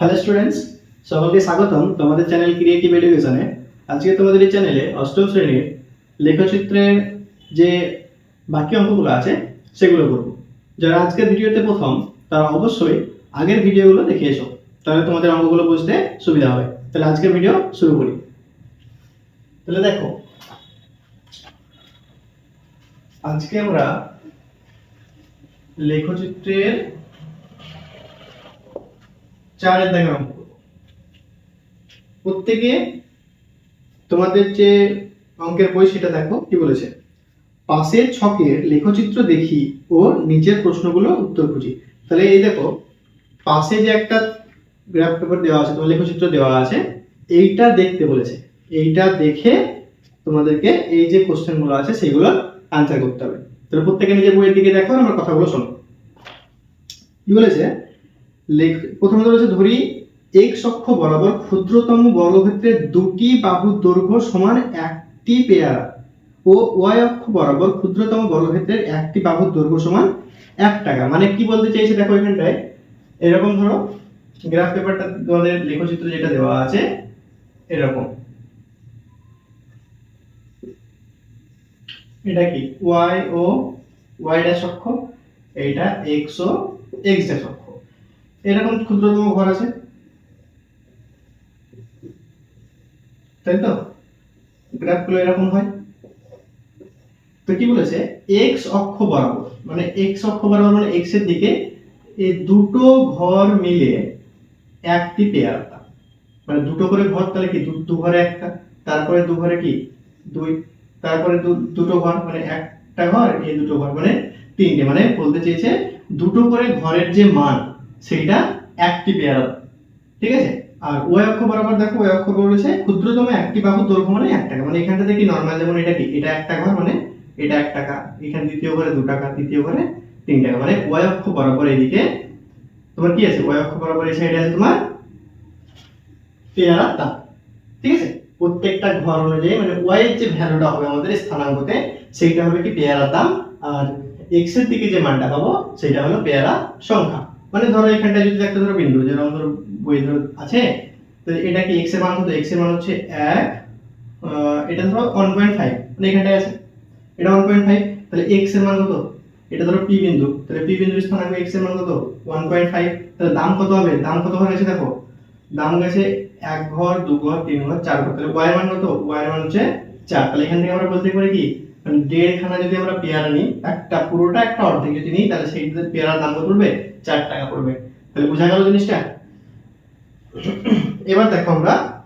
Hello students সকলকে স্বাগতম তোমাদের চ্যানেল ক্রিয়েটিভ এডুকেশনে আজকে তোমাদের এই চ্যানেলে অষ্টম শ্রেণির লেখচিত্রের যে বাকি অঙ্কগুলো আছে, সেগুলো করব। যারা আজকের ভিডিওতে প্রথম, তারা অবশ্যই আগের ভিডিওগুলো দেখে এসো। তাহলে তোমাদের অঙ্কগুলো বুঝতে সুবিধা হবে। তাহলে আজকের ভিডিও শুরু করি। তাহলে দেখো, আজকে আমরা লেখচিত্রের চারের দাগের অঙ্ক। প্রত্যেকে তোমাদের যে অঙ্কের বই সেটা দেখো, কি বলেছে? পাশের ছকের লেখচিত্র দেখি ও নিচের প্রশ্নগুলো উত্তর খুঁজি। তাহলে এই দেখো, পাশে যে একটা গ্রাফ পেপার দেওয়া আছে, তোমার লেখচিত্র দেওয়া আছে, এইটা দেখতে বলেছে। এইটা দেখে তোমাদেরকে এই যে কোশ্চেনগুলো আছে, সেগুলো আনসার করতে হবে। তাহলে প্রত্যেকে নিজের বইয়ের দিকে দেখো আমার কথাগুলো শোনো। কি বলেছে? লেখ, প্রথমত বলেছে ধরি এক্স অক্ষ বরাবর ক্ষুদ্রতম বর্গক্ষেত্রের দুটি বাহুর দৈর্ঘ্য সমান একটি পেয়ারা ও ওয়াই অক্ষ বরাবর ক্ষুদ্রতম বর্গক্ষেত্রের একটি বাহুর দৈর্ঘ্য সমান এক টাকা। মানে কি বলতে চাইছে দেখো এখানটায়? এরকম ধরো গ্রাফ পেপারটা তোমাদের লেখচিত্র যেটা দেওয়া আছে, এরকম। এটা কি? ওয়াই ও ওয়াই ড্যাশ অক্ষ, এইটা এক্স ও এক্স ড্যাশ অক্ষ। এরকম ক্ষুদ্রতম ঘর আছে? তাই তো? গ্রাফগুলো এরকম হয়? তো কি বলেছে? এক্স অক্ষ বরাবর মানে এক্স অক্ষ বরাবর মানে এক্সের দিকে এই দুটো ঘর মিলে একটি পেয়ারটা মানে দুটো করে ঘর, তাহলে কি দু- ঘরে একটা? তারপরে দু ঘরে কি? দুই। তারপরে দুটো ঘর মানে একটা ঘর, এই দুটো ঘর মানে তিনটে। মানে বলতে চেয়েছে দুটো করে ঘরের যে মান সেইটা একটি পেয়ারা ঠিক আছে? আর ওই অক্ষ বরাবর দেখো ওই অক্ষ বলেছে ক্ষুদ্রতম একটি বাহু দৈর্ঘ্য মানে এক টাকা মানে এখানটা দেখি নর্মাল যেমন এটা কি? এটা এক টাকা মানে এটা এক টাকা এখানে দ্বিতীয় ঘরে দু টাকা তৃতীয় ঘরে তিন টাকা মানে ওই অক্ষ বরাবর এদিকে, তোমার কি আছে? ওই অক্ষ বরাবর এই সাইডে আছে তোমার পেয়ারার দাম ঠিক আছে? প্রত্যেকটা ঘর অনুযায়ী মানে ওয়াই এর যে ভ্যালুটা হবে আমাদের স্থানাঙ্কতে, সেইটা হবে কি পেয়ারার দাম আর এক্সের দিকে যে মানটা পাবো সেটা হলো পেয়ারা সংখ্যা। মানে ধরো এখানটা যদি একটা ধরো বিন্দু, যেরকম ধরো বই ধরো আছে, তো এটা কি এক্সের মান কত? এক্সের মান হচ্ছে এক এটা ধরো ওয়ান পয়েন্ট ফাইভ মানে এখানটায় আছে। এটা ওয়ান পয়েন্ট ফাইভ তাহলে এক্সের মান কত? এটা ধরো পি বিন্দু, তাহলে পি বিন্দুর স্থানাঙ্ক এক্সের মান কত? ওয়ান পয়েন্ট ফাইভ তাহলে দাম কত হবে? দাম কত হয়ে গেছে দেখো, দাম গেছে এক ঘর, দু ঘর, তিন ঘর, চার ঘর, তাহলে ওয়াই মান কত? ওয়াই মান হচ্ছে চার, তাহলে এখান থেকে আমরা বলতে পারি কি? মানে দেড় খানা যদি আমরা পেয়ারা নিই, একটা, পুরোটা একটা অর্ধেক যদি নিই, তাহলে সেই পেয়ারার দাম কত পড়বে? চার টাকা পড়বে। তাহলে বোঝা গেল জিনিসটা? এবার দেখো আমরা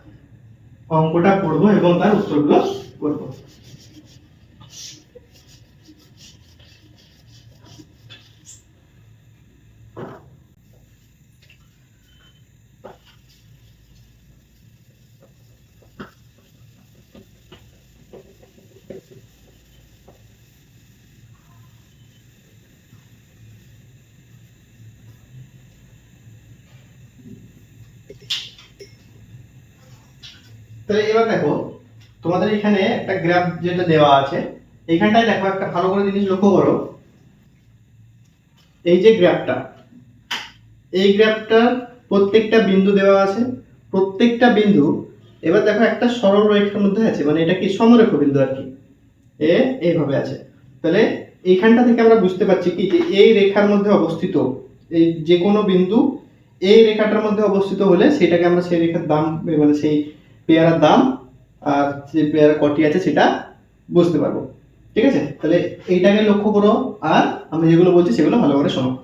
অঙ্কটা পড়ব এবং তার উত্তরগুলো করব। তাহলে এবার দেখো, তোমাদের এখানে একটা গ্রাফ যেটা দেওয়া আছে, এখানটায় দেখো একটা ভালো করে জিনিস লক্ষ্য করো। এই যে গ্রাফটা এই গ্রাফটা প্রত্যেকটা বিন্দু দেওয়া আছে, প্রত্যেকটা বিন্দু, এবার দেখো একটা সরল রেখার মধ্যে আছে মানে এটা কি সমরেখ বিন্দু আর কি? এ, এইভাবে আছে। তাহলে এইখানটা থেকে আমরা বুঝতে পারছি কি যে এই রেখার মধ্যে অবস্থিত, এই যে কোনো বিন্দু, এই রেখাটার মধ্যে অবস্থিত হলে সেটাকে আমরা সেই রেখার দাম মানে সেই পেয়ারার দাম আর যে পেয়ারা কটি আছে সেটা বুঝতে পারব। ঠিক আছে? তাহলে এইটাকে লক্ষ্য করো আর আমি যেগুলো বলছি সেগুলো ভালো করে শোনো।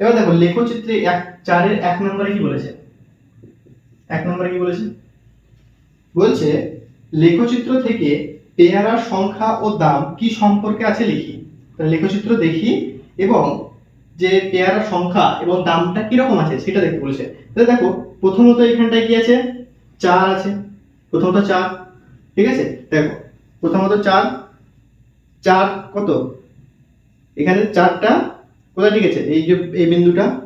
এবার দেখো, লেখচিত্রে এক, চারের এক নম্বরে কি বলেছে? এক নম্বরে কি বলেছে? বলছে, লেখচিত্র থেকে পেয়ারার সংখ্যা ও দাম কি সম্পর্কে আছে লিখি। তাহলে লেখচিত্র দেখি এবং যে পেয়ারার সংখ্যা এবং দামটা কীরকম আছে সেটা দেখতে বলেছে। তাহলে দেখো প্রথমত এখানটায় কি আছে? চার আছে। প্রথমত চার। ঠিক আছে? দেখো, প্রথমত চার। চার কত? এখানে চারটা কোথায় ঠিক আছে? এই যে, এই বিন্দুটা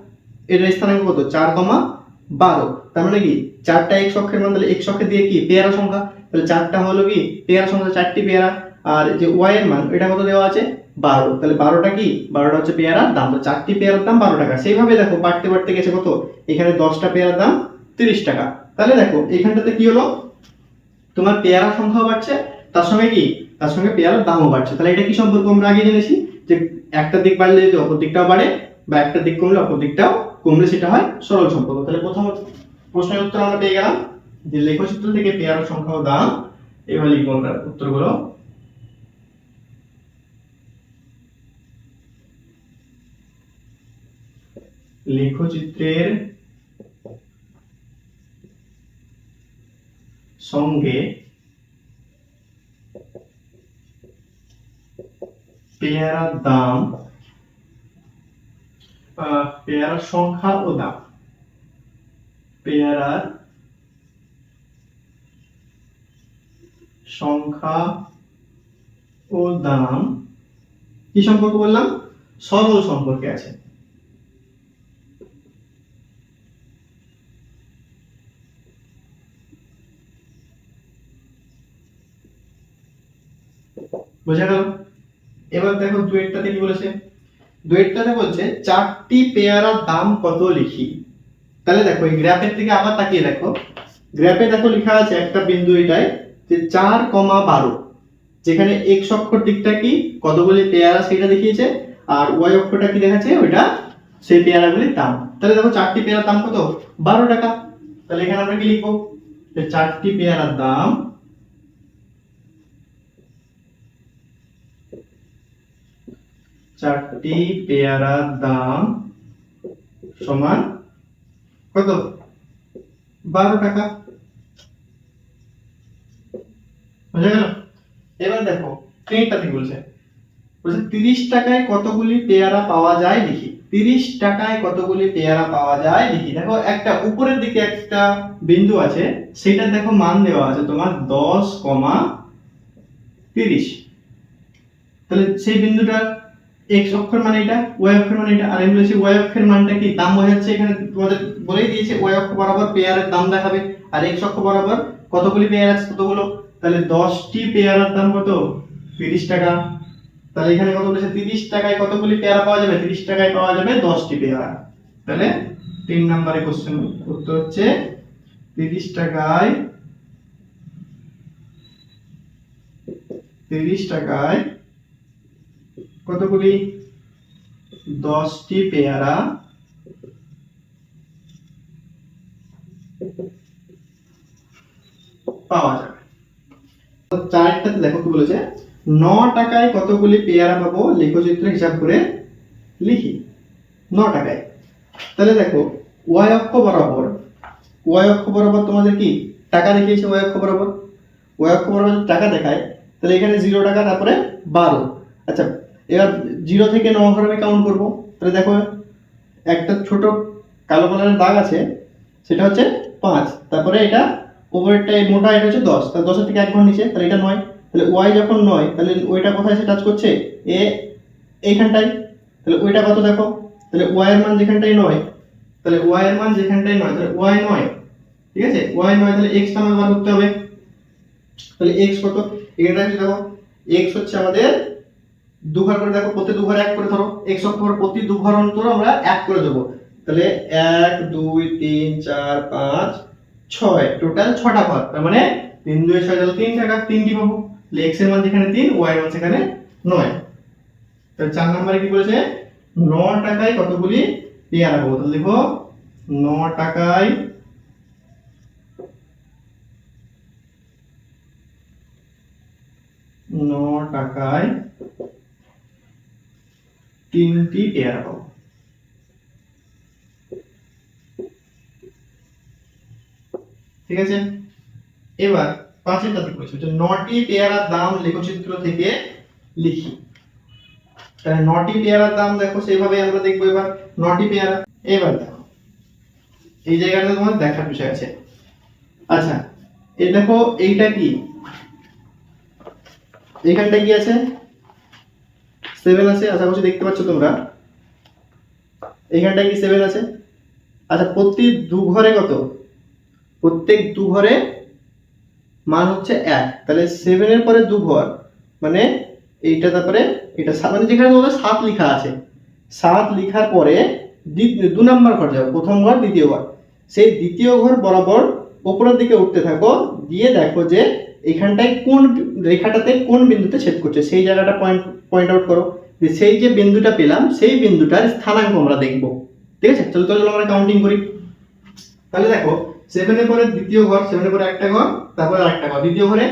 এটার স্থানাঙ্ক কত? চার কমা বারো। তার মানে কি? চারটা এক অক্ষের মান এক অক্ষে দিয়ে কি? পেয়ারা সংখ্যা। তাহলে চারটা হলো কি? পেয়ারা সংখ্যা, চারটি পেয়ারা। আর যে ওয়াই এর মান, এটা কত দেওয়া আছে? বারো। তাহলে বারোটা কি? বারোটা হচ্ছে পেয়ারার দাম। তো চারটি পেয়ারার দাম বারো টাকা। সেইভাবে দেখো, বাড়তে বাড়তে গেছে কত? এখানে দশটা পেয়ারার দাম তিরিশ টাকা। তাহলে দেখো, এখানটাতে কি হলো? তোমার পেয়ারার সংখ্যাও বাড়ছে, তার সঙ্গে কি? তার সঙ্গে পেয়ারার দামও বাড়ছে। তাহলে এটা কি সম্পর্ক আমরা আগে জেনেছি? যে একটা দিক বাড়লে যদি অপর দিকটাও বাড়ে, বা একটা দিক কমলে অপর দিকটাও কমলে সেটা হয় সরল সম্পর্ক। তাহলে প্রথম প্রশ্নের উত্তর আমরা পেয়ে গেলাম। যে লেখচিত্র থেকে পেয়ারার সংখ্যা দাম, এবার লিখব আমরা উত্তরগুলো। লেখচিত্রের সঙ্গে পেয়ারার দাম পেয়ারার সংখ্যা ও দাম। পেয়ারার সংখ্যা ও দাম কি সম্পর্ক বললাম? সরল সম্পর্কে আছে। বোঝা গেল? এবার দেখো দুয়েরটাতে কি বলেছে? দুয়েরটাতে বলছে, চারটি পেয়ারার দাম কত লিখি? তাহলে দেখো, এই গ্রাফের দিকে আবার তাকিয়ে দেখো। গ্রাফে দেখো লেখা আছে একটা বিন্দু এটাই যে চার কমা বারো। যেখানে এক্স অক্ষর দিকটা কি? কতগুলি পেয়ারা সেটা দেখিয়েছে, আর ওয়াই অক্ষরটা কি দেখাচ্ছে? ওইটা সেই পেয়ারাগুলির দাম। তাহলে দেখো, চারটি পেয়ারার দাম কত? বারো টাকা। তাহলে এখানে আমরা কি লিখব? চারটি পেয়ারার দাম চারটি পেয়ারার দাম সমান কত? বারো টাকা। বোঝা গেল? এবার দেখো, তিনটা কি বলছে। বলছে, তিরিশ টাকায় কতগুলি পেয়ারা পাওয়া যায় লিখি। তিরিশ টাকায় কতগুলি পেয়ারা পাওয়া যায় লিখি। দেখো, একটা উপরের দিকে একটা বিন্দু আছে, সেটা দেখো মান দেওয়া আছে তোমার দশ কমা তিরিশ। তাহলে সেই বিন্দুটা এক্স অক্ষর মানে এটা ওয়াই অক্ষর মানে এটা, আর আমি বলেছি ওয়াই অক্ষরের মানটা কি? দাম বোঝাচ্ছে এখানে, তোমাদের বলেই দিয়েছে ওয়াই অক্ষ বরাবর পেয়ারের দাম দেখাবে। আর এক্স অক্ষ বরাবর কতগুলি পেয়ার আছে কতগুলো? তাহলে দশটি পেয়ারার দাম কত? তিরিশ টাকা। তাহলে এখানে কত বলেছে? তিরিশ টাকায় কতগুলি পেয়ারা পাওয়া যাবে? তিরিশ টাকায় পাওয়া যাবে দশটি পেয়ারা তাহলে তিন নম্বরে কোশ্চেন উত্তর হচ্ছে তিরিশ টাকায় তিরিশ টাকায় কতগুলি? দশটি পেয়ারা। পাওয়া যাবে। চারটাতে দেখো বলেছে, ন টাকায় কতগুলি পেয়ারা পাবো? লেখচিত্র হিসাব করে লিখি। ন টাকায়। তাহলে দেখো ওয়াই অক্ষ বরাবর ওয়াই অক্ষ বরাবর তোমাদের কি? টাকা দেখিয়েছে ওয়াই অক্ষ বরাবর। ওয়াই অক্ষ বরাবর টাকা দেখায়, তাহলে এখানে জিরো টাকা, তারপরে বারো। আচ্ছা এবার জিরো থেকে ন ঘর আমি কাউন্ট করব। তাহলে দেখো, একটা ছোট কালো কালারের দাগ আছে, সেটা হচ্ছে পাঁচ। তারপরে এটা ওপরেরটা মোটা, এটা হচ্ছে দশ। তাহলে দশের থেকে এক ঘর নিচে, তাহলে এটা নয়। তাহলে ওয়াই যখন নয়, তাহলে ওইটা কোথায় এসে টাচ করছে? এ, এইখানটায়। তাহলে ওইটা কত দেখো? তাহলে ওয়াই এর মান যেখানটাই নয়, তাহলে ওয়াই এর মান যেখানটাই নয়, তাহলে ওয়াই নয়। ঠিক আছে? ওয়াই নয়, তাহলে এক্স আমাদের বার করতে হবে। তাহলে এক্স কত? এখানটা দেখো এক্স হচ্ছে আমাদের দু ঘর করে দেখো, প্রতি দু ঘর এক করে ধরো এক্স অক্ষর প্রতি দু ঘর অন্তর আমরা এক করে দেবো। তাহলে এক, দুই, তিন, চার, পাঁচ, ছয় টোটাল ছটা ঘর তার মানে তিন, দুই, ছয়, তাহলে তিন টাকা তিনটি পাবো? তাহলে এক্সের মান যেখানে তিন ওয়াই এর মান সেখানে নয়। তাহলে চার নম্বরে কি বলেছে? ন টাকায় কতগুলি পেয়ারা পাবো? তাহলে দেখো, ন টাকায় ন টাকায় তিনটি পেয়ারা পাবো ঠিক আছে? এবার পাঁচেরটা কি বলছে যে নটি পেয়ারার দাম লেখচিত্র থেকে লিখি। তাহলে নটি পেয়ারার দাম দেখো, সেইভাবে আমরা দেখব এবার নটি পেয়ারা এবার দেখো, এই জায়গাটা তোমার দেখার বিষয় আছে। আচ্ছা এই দেখো, এইটা কি? এইখানটা কি আছে? সেভেন আছে, আশা করছি দেখতে পাচ্ছ তোমরা। এইখানটায় কি সেভেন আছে? আচ্ছা প্রতি দু ঘরে কত? প্রত্যেক দু ঘরে মান হচ্ছে এক। তাহলে সেভেনের পরে দু ঘর মানে এইটা তারপরে, এটা মানে যেখানে তোমাদের সাত লেখা আছে, সাত লেখার পরে দু নম্বর ঘর যাবে প্রথম ঘর, দ্বিতীয় ঘর। সেই দ্বিতীয় ঘর বরাবর ওপরের দিকে উঠতে থাকো, দিয়ে দেখো যে এখানটায় কোন রেখাটাতে কোন বিন্দুতে ছেদ করছে? সেই জায়গাটা পয়েন্ট পয়েন্ট আউট করো। যে সেই যে বিন্দুটা পেলাম, সেই বিন্দুটার স্থানাঙ্ক আমরা দেখব। ঠিক আছে? চলো চলো, আমরা কাউন্টিং করি। তাহলে দেখো সেভেনের পরে দ্বিতীয় ঘর সেভেনের পরে একটা ঘর, তারপরে আরেকটা ঘর। দ্বিতীয় ঘরে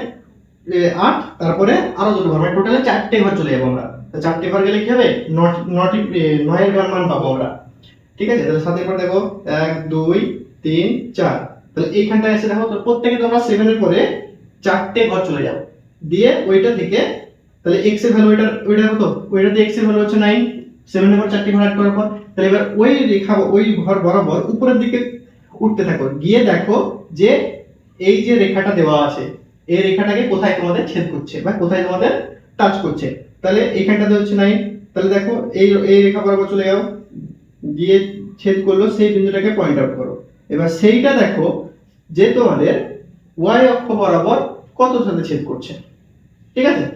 আট, তারপরে আরও দুটো ঘর। মানে টোটালে চারটে ঘর চলে যাব আমরা। চারটে ঘর গেলে কি হবে? নট- নয়ের ঘর মান পাবো আমরা। ঠিক আছে? তাহলে সাতের পর দেখো, এক, দুই, তিন, চার। তাহলে এইখানটা এসে দেখো প্রত্যেকে তোমরা সেভেনের পরে চারটে ঘর চলে যাও দিয়ে ওইটা থেকে তাহলে এক্সের ভ্যালু ওইটা ওইটা কত? ওইটাতে এক্সের ভ্যালু হচ্ছে নাইন সেভেনের পর চারটে ঘর অ্যাড করার পর তাহলে এবার ওই রেখা ওই ঘর বরাবর উপরের দিকে উঠতে থাকো। গিয়ে দেখো যে এই যে রেখাটা দেওয়া আছে, এই রেখাটাকে কোথায় তোমাদের ছেদ করছে বা কোথায় তোমাদের টাচ করছে? তাহলে এখানটাতে হচ্ছে নাইন তাহলে দেখো এই এই রেখা বরাবর চলে যাও দিয়ে ছেদ করল, সেই বিন্দুটাকে পয়েন্ট আউট করো। এবার সেইটা দেখো যে তোমাদের ওয়াই অক্ষ বরাবর কত সাথে ছেদ করছে? ঠিক আছে?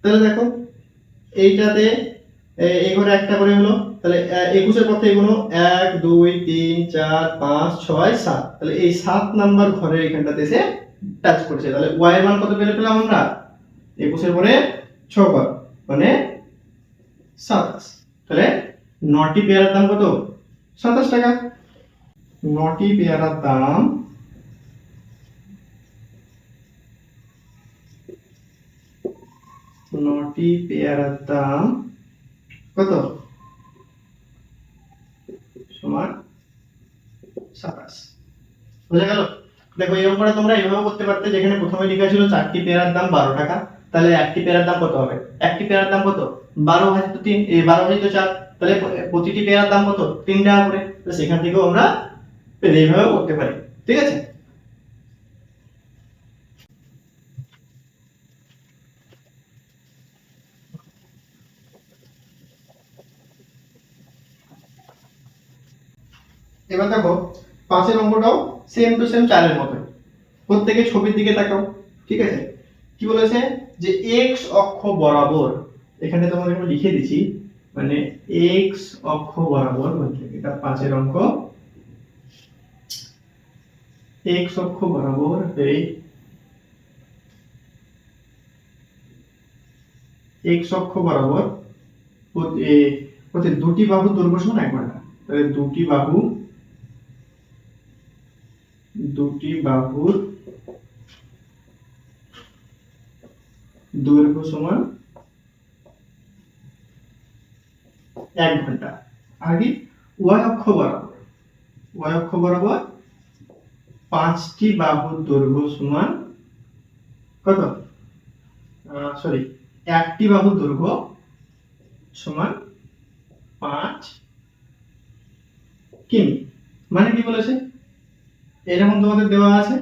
তাহলে দেখো, এইটাতে এই ঘরে একটা করে হলো, তাহলে একুশের পর থেকে এগুলো এক, দুই, তিন, চার, পাঁচ, ছয়, সাত। তাহলে এই সাত নাম্বার ঘরের এখানটাতে এসে টাচ করছে। তাহলে ওয়াই এর মান কত পেলে পেলাম আমরা? একুশের পরে ছ ঘর মানে সাতাশ। তাহলে নটি পেয়ারার দাম কত? সাতাশ টাকা। নটি পেয়ারার দাম নটি পেয়ারার দাম কত? সমান সাতাশ। বোঝা গেল? দেখো, এরকম করে তোমরা এভাবে করতে পারতে, যেখানে প্রথমে লেখা ছিল চারটি পেয়ারার দাম বারো টাকা, তাহলে একটি পেয়ারার দাম কত হবে? একটি পেয়ারার দাম কত? বারো ভাজিত তিন বারো ভাজিত চার, তাহলে প্রতিটি পেয়ারার দাম কত? তিন টাকা করে। তো সেখান থেকেও আমরা এইভাবে করতে পারি। ঠিক আছে? এবার দেখো, পাঁচের অঙ্কটাও সেম টু সেম চারের মতোই প্রত্যেকে ছবির দিকে তাকাও, ঠিক আছে? কি বলেছে? যে এক্স অক্ষ বরাবর, এখানে তোমাদের আমি লিখে দিছি মানে এক্স অক্ষ বরাবর এটা পাঁচের অঙ্ক। এক্স অক্ষ বরাবর এই এক্স অক্ষ বরাবর দুটি বাহু দৈর্ঘ্য সমান এক ঘণ্টা। তাহলে দুটি বাহু দুটি বাহুর দৈর্ঘ্য সমান এক ঘণ্টা। কি ওয়াই অক্ষ বরাবর। ওয়াই অক্ষ বরাবর পাঁচটি বাহুর দৈর্ঘ্য সমান কত? সরি একটি বাহুর দৈর্ঘ্য সমান পাঁচ কিমি। মানে কি বলেছে? এরকম তোমাদের দেওয়া আছে?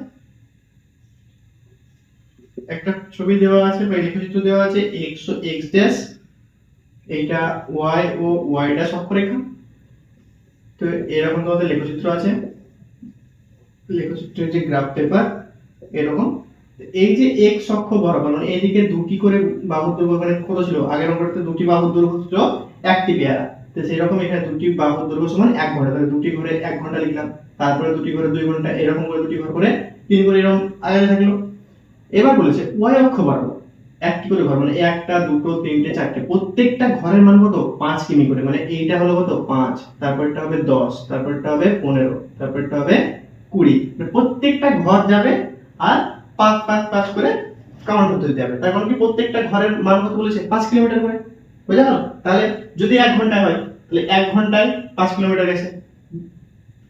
একটা ছবি দেওয়া আছে, বা রেখাচিত্র দেওয়া আছে এক্স ও এক্স ড্যাশ এইটা ওয়াই ও ওয়াই ড্যাশ অক্ষরেখা। তো এরকম তোমাদের লেখচিত্র আছে। লেখচিত্রের যে গ্রাফ পেপার এরকম। এই যে এক্স অক্ষ বরাবর মানে এইদিকে দুটি করে বাহুর দৈর্ঘ্য মানে কত ছিল? আগের অঙ্কটাতে দুটি বাহুর দৈর্ঘ্য ছিল একটি পেয়ারা। তো সেরকম এখানে দুটি বাহুর দৈর্ঘ্য সমান এক ঘণ্টা। তাহলে দুটি ঘরে এক ঘণ্টা লিখলাম, তারপরে দুটি ঘরে দুই ঘণ্টা, এরকম করে দুটি ঘর করে তিন করে এরকম আগে থাকল। এবার বলেছে ওয়াই অক্ষ বরাবর একটি করে ঘর? মানে একটা, দুটো, তিনটে, চারটে, প্রত্যেকটা ঘরের মান কত? পাঁচ কিমি করে। মানে এইটা হলো কত? পাঁচ। তারপরটা হবে দশ, তারপরটা হবে পনেরো, তারপরটা হবে কুড়ি। মানে প্রত্যেকটা ঘর যাবে আর পাঁচ পাঁচ পাঁচ করে কাউন্ট হতে হবে। তার মানে কি? প্রত্যেকটা ঘরের মান কত বলেছে? পাঁচ কিলোমিটার করে। বুঝা গেল তাহলে যদি এক ঘন্টায় হয়, তাহলে এক ঘন্টায় পাঁচ কিলোমিটার গেছে।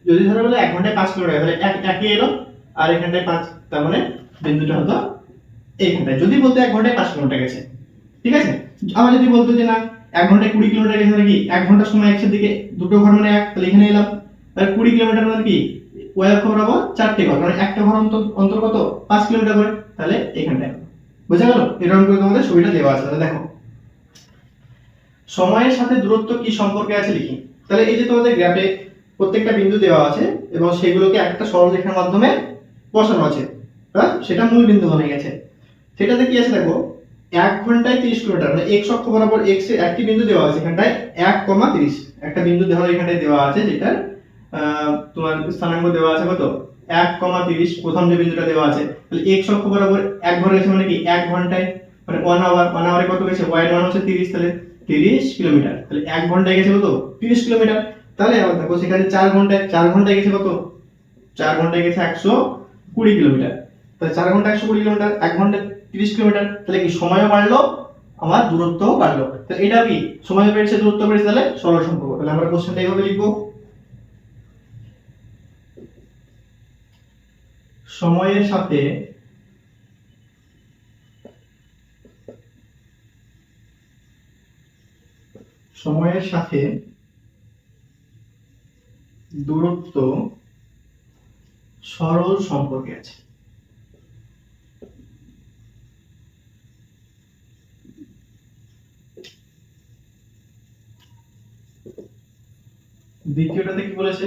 যদি ধরো বলে এক ঘন্টায় পাঁচ কিলোমিটার তাহলে এক একে এলো, আর এখানটায় পাঁচ, তার মানে বিন্দুটা হতো এইখানটায় যদি বলতে এক ঘন্টায় পাঁচ কিলোমিটার গেছে, ঠিক আছে? আবার যদি বলতো যে না, এক ঘন্টায় কুড়ি কিলোমিটার গেছে মানে কি এক ঘণ্টার সময় একসাথে দিকে, দুটো ঘর মানে এক, তাহলে এখানে এলাম। তাহলে কুড়ি কিলোমিটার মানে কি? ওই অক্ষ বরাবর চারটে ঘর মানে একটা ঘর অন্তর, অন্তর্গত পাঁচ কিলোমিটার করে, তাহলে এখানটায়। বোঝা গেল? এরকম করে তোমাদের ছবিটা দেওয়া আছে দেখো। সময়ের সাথে দূরত্ব কি সম্পর্কে আছে লিখি? তাহলে এই যে তোমাদের গ্রাফে প্রত্যেকটা বিন্দু দেওয়া আছে, এবং সেগুলোকে একটা সরলরেখার মাধ্যমে বসানো আছে হ্যাঁ? সেটা মূল বিন্দু বনে গেছে। সেটাতে কি আছে দেখো? এক ঘন্টায় তিরিশ কিলোমিটার মানে এক্স অক্ষ বরাবর এক্সের একটি বিন্দু দেওয়া আছে এখানটায়, এক কমা তিরিশ। একটা বিন্দু দেওয়া এখানটায় দেওয়া আছে যেটা তোমার স্থানাঙ্ক দেওয়া আছে কত? এক কমা তিরিশ, প্রথম যে বিন্দুটা দেওয়া আছে। তাহলে এক্স অক্ষ বরাবর এক ঘরে গেছে মানে কি? এক ঘন্টায় মানে ওয়ান আওয়ার ওয়ান আওয়ারে কত গেছে? ওয়াই মান হচ্ছে তিরিশ, তাহলে তিরিশ কিলোমিটার। তাহলে এক ঘন্টায় গেছে কত? তিরিশ কিলোমিটার। তাহলে আবার দেখো সেখানে চার ঘন্টায় চার ঘন্টায় গেছে কত? চার ঘন্টায় গেছে একশো কুড়ি কিলোমিটার। তাহলে চার ঘণ্টা একশো কুড়ি কিলোমিটার, এক ঘণ্টা তিরিশ কিলোমিটার। তাহলে কি সময়ও বাড়লো? আমার দূরত্বও বাড়লো। তাহলে এটা কি? সময় বেড়েছে, দূরত্ব বেড়েছে, তাহলে সরল সম্পর্ক। তাহলে আমরা কোশ্চেনটা এইভাবে লিখব। সময়ের সাথে সময়ের সাথে দূরত্ব সরল সম্পর্কে আছে। দ্বিতীয়টাতে কি বলেছে?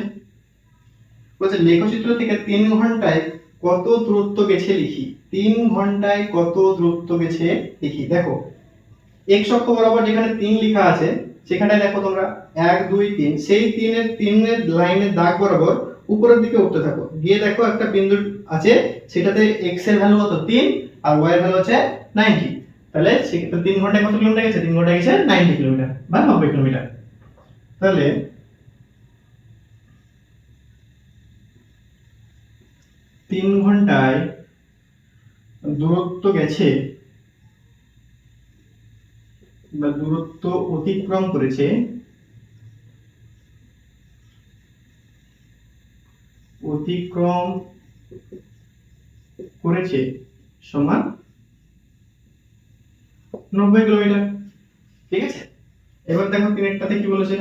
বলছে, লেখচিত্র থেকে তিন ঘন্টায় কত দূরত্ব গেছে লিখি? তিন ঘন্টায় কত দূরত্ব গেছে লিখি? দেখো এক্স অক্ষ বরাবর যেখানে তিন লেখা আছে সেখানটায় দেখো তোমরা এক, দুই, তিন। সেই তিনের তিনের লাইনের দাগ বরাবর উপরের দিকে উঠতে থাকো। গিয়ে দেখো একটা বিন্দু আছে, সেটাতে এক্সের ভ্যালু কত? তিন, আর ওয়াই এর ভ্যালু হচ্ছে নাইনটি তাহলে সেক্ষেত্রে তিন ঘন্টায় কত কিলোমিটার গেছে? তিন ঘন্টায় গেছে নাইনটি কিলোমিটার বা নব্বই কিলোমিটার তাহলে তিন ঘন্টায় দূরত্ব গেছে বা দূরত্ব অতিক্রম করেছে অতিক্রম করেছে সমান নব্বই কিলোমিটার। ঠিক আছে? এবার দেখো তিনেরটাতে কি বলেছে?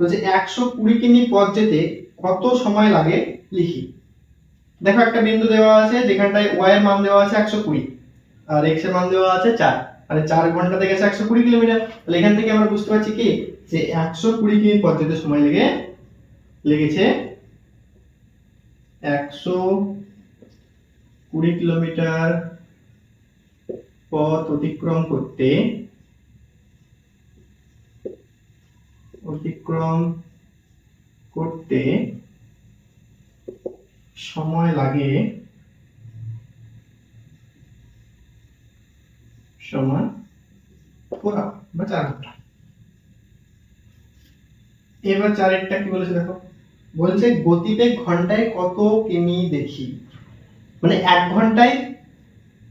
বলছে, একশো কুড়ি কিমি পথ যেতে কত সময় লাগে লিখি। দেখো একটা বিন্দু দেওয়া আছে, যেখানটায় ওয়াই এর মান দেওয়া আছে একশো কুড়ি, আর এক্সের মান দেওয়া আছে চার। মানে চার ঘণ্টা থেকে গেছে একশো কুড়ি কিলোমিটার। তাহলে এখান থেকে আমরা বুঝতে পারছি কি? যে একশো কুড়ি কিমি পথ যেতে সময় লেগে, লেগেছে একশো কুড়ি কিলোমিটার পথ অতিক্রম করতে অতিক্রম করতে সময় লাগে সমান পুরা বা চার ঘণ্টা। এবার চারেরটা কি বলেছে দেখো? বলছে গতিবেগ ঘন্টায় কত কিমি দেখি? মানে এক ঘন্টায়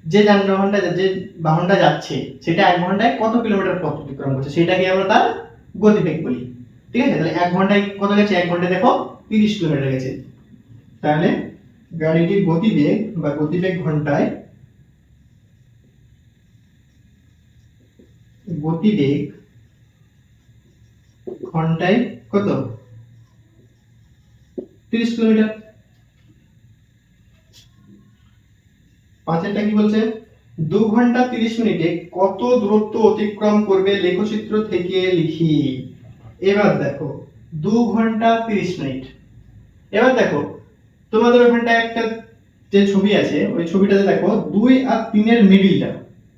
যে যানবাহনটা যে বাহনটা যাচ্ছে, সেটা এক ঘন্টায় কত কিলোমিটার পথ অতিক্রম করছে? সেটাকে আমরা তার গতিবেগ বলি। ঠিক আছে? তাহলে এক ঘন্টায় কত গেছে? এক ঘন্টায় দেখো তিরিশ কিলোমিটার গেছে। তাহলে গাড়িটির গতিবেগ বা গতিবেগ ঘন্টায় গতিবেগ ঘন্টায় কত? তিরিশ কিলোমিটার। পাঁচেরটা কি বলছে? দু ঘণ্টা তিরিশ মিনিটে কত দূরত্ব অতিক্রম করবে লেখচিত্র থেকে লিখি। এবার দেখো, দু ঘণ্টা তিরিশ মিনিট। এবার দেখো, তোমাদের ওখানটা একটা যে ছবি আছে, ওই ছবিটাতে দেখো, দুই আর তিনের মিডিলটা।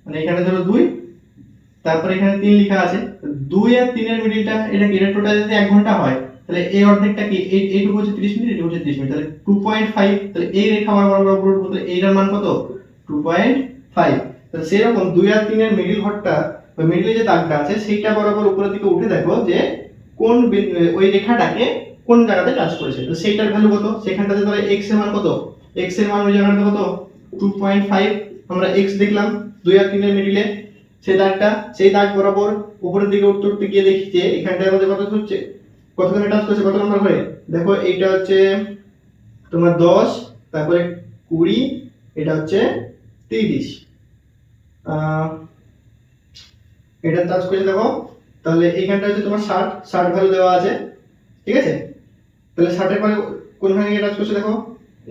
মানে এখানে ধরো দুই তারপরে এখানে তিন লেখা আছে। দুই আর তিনের মিডিলটা এটা এটা টোটাল যদি এক ঘণ্টা হয়, তাহলে এই অর্ধেকটা কি, এই, এইটুকু হচ্ছে তিরিশ মিনিট এটা হচ্ছে তিরিশ মিনিট, তাহলে টু পয়েন্ট ফাইভ তাহলে এই রেখা আমার বরাবর উপর তাহলে এইটার মান কত? টু পয়েন্ট ফাইভ তাহলে সেরকম দুই আর তিনের মিডিল ঘরটা ওই মিডিলে যে দাগটা আছে, সেইটা বরাবর উপরের দিকে উঠে দেখো যে কোন ওই রেখাটাকে কোন জায়গাতে টাচ করেছে। তো সেইটার ভ্যালু কত? সেখানটাতে তাহলে এক্সের মান কত? এক্সের মান ওই জায়গাটাতে কত? টু পয়েন্ট ফাইভ আমরা এক্স দেখলাম, দুই আর তিনের মিডিলে সেই দাগটা, সেই দাগ বরাবর উপরের দিকে উঠতে উঠতে গিয়ে দেখি যে এখানটায় আমাদের কত হচ্ছে? কতখানি টাচ করছে, কত নম্বর ঘরে দেখো, এইটা হচ্ছে তোমার দশ, তারপরে কুড়ি, এটা হচ্ছে তিরিশ। এটা টাচ করে দেখো, তাহলে এইখানটা হচ্ছে তোমার ষাট ষাট ভ্যালু দেওয়া আছে, ঠিক আছে? তাহলে ষাটের পরে কোনখানে গিয়ে টাচ করছে দেখো?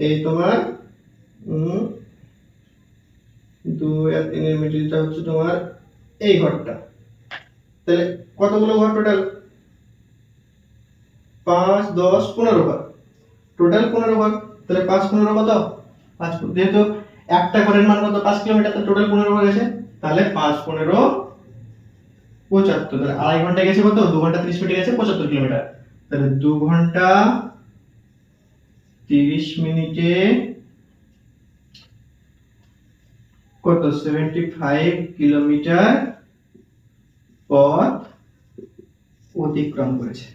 এই তোমার আর তিনের মিডিলটা হচ্ছে তোমার এই ঘরটা। তাহলে কতগুলো ঘর টোটাল পাঁচ, দশ, পনেরো ঘর। টোটাল পনেরো ঘর। তাহলে পাঁচ, পনেরো কত? পাঁচ যেহেতু একটা ঘরের মান কত? পাঁচ কিলোমিটার তো টোটাল পনেরো হয়ে গেছে। তাহলে পাঁচ, পনেরো, পঁচাত্তর। তাহলে আড়াই ঘণ্টা গেছে কত? দু ঘণ্টা তিরিশ মিনিট গেছে পঁচাত্তর কিলোমিটার। তাহলে দু ঘণ্টা তিরিশ মিনিটে কত? সেভেন্টি ফাইভ কিলোমিটার পথ অতিক্রম করেছে।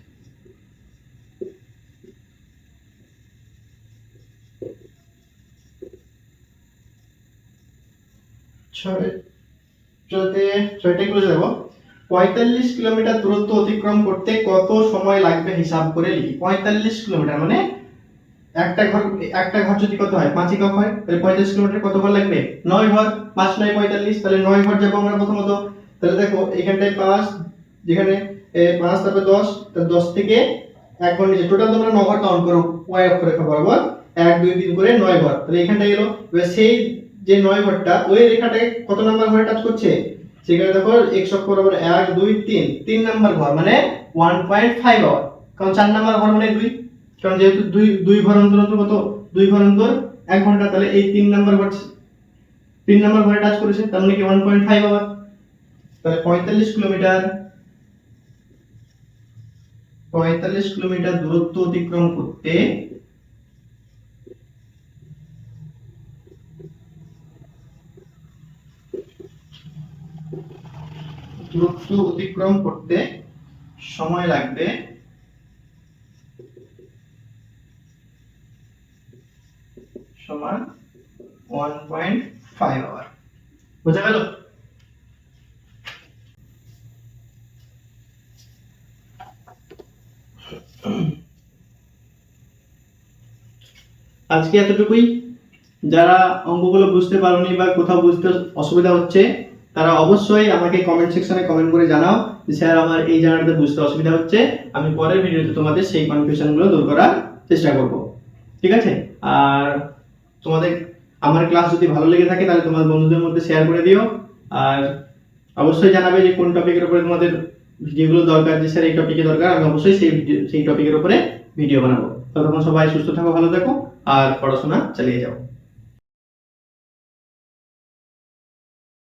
ছয়টা ক্লোজে যাব। পঁয়তাল্লিশ কিলোমিটার দূরত্ব অতিক্রম করতে কত সময় লাগবে হিসাব করে লিখি। পঁয়তাল্লিশ কিলোমিটার মানে একটা ঘর একটা ঘর যদি কত হয়? পাঁচ একক হয়? তাহলে পঁয়তাল্লিশ কিলোমিটার কত ঘর লাগবে? নয় ঘর, পাঁচ নয় পঁয়তাল্লিশ, তাহলে নয় ঘর যাব আমরা প্রথমত। তাহলে দেখো, এখানটায় পাঁচ, যেখানে পাঁচ, তারপরে দশ, তাহলে দশ থেকে এক ঘর নিচে। টোটাল তোমরা ন ঘর কাউন্ট করো ওয়াই অক্ষ রেখা বরাবর। এক, দুই, তিন করে নয় ঘর। তাহলে এখানটা গেলো এবার সেই যে নয় ঘরটা, ওই রেখাটাকে কত নাম্বার ঘরে টাচ করছে? সেখানে দেখো এক অক্ষ বরাবর এক, দুই, তিন। তিন নাম্বার ঘর মানে ওয়ান পয়েন্ট ফাইভ আওয়ার কারণ চার নাম্বার ঘর মানে দুই। কারণ যেহেতু দুই দুই ঘর অন্তর অন্তর কত? দুই ঘর অন্তর, এক ঘণ্টা, তাহলে এই তিন নাম্বার ঘর তিন নাম্বার ঘরে টাচ করেছে, তার মানে কি ওয়ান পয়েন্ট ফাইভ আওয়ার তাহলে পঁয়তাল্লিশ কিলোমিটার পঁয়তাল্লিশ কিলোমিটার দূরত্ব অতিক্রম করতে দূরত্ব অতিক্রম করতে সময় লাগবে সমান ওয়ান পয়েন্ট ফাইভ আওয়ার বোঝা গেল? আজকে এতটুকুই। যারা অঙ্কগুলো বুঝতে পারোনি বা কোথাও বুঝতে অসুবিধা হচ্ছে, তারা অবশ্যই আমাকে কমেন্ট সেকশনে কমেন্ট করে জানাও যে স্যার আমার এই জায়গাটাতে বুঝতে অসুবিধা হচ্ছে। আমি পরের ভিডিওতে তোমাদের সেই কনফিউশনগুলো দূর করার চেষ্টা করব। ঠিক আছে? আর তোমাদের, আমার ক্লাস যদি ভালো লেগে থাকে, তাহলে তোমাদের বন্ধুদের মধ্যে শেয়ার করে দিও। আর অবশ্যই জানাবে যে কোন টপিকের উপরে তোমাদের ভিডিওগুলো দরকার, যে স্যার এই টপিকে দরকার, আমি অবশ্যই সেই সেই টপিকের উপরে ভিডিও বানাবো। ততক্ষণ সবাই সুস্থ থাকো, ভালো থাকো, আর পড়াশোনা চালিয়ে যাও।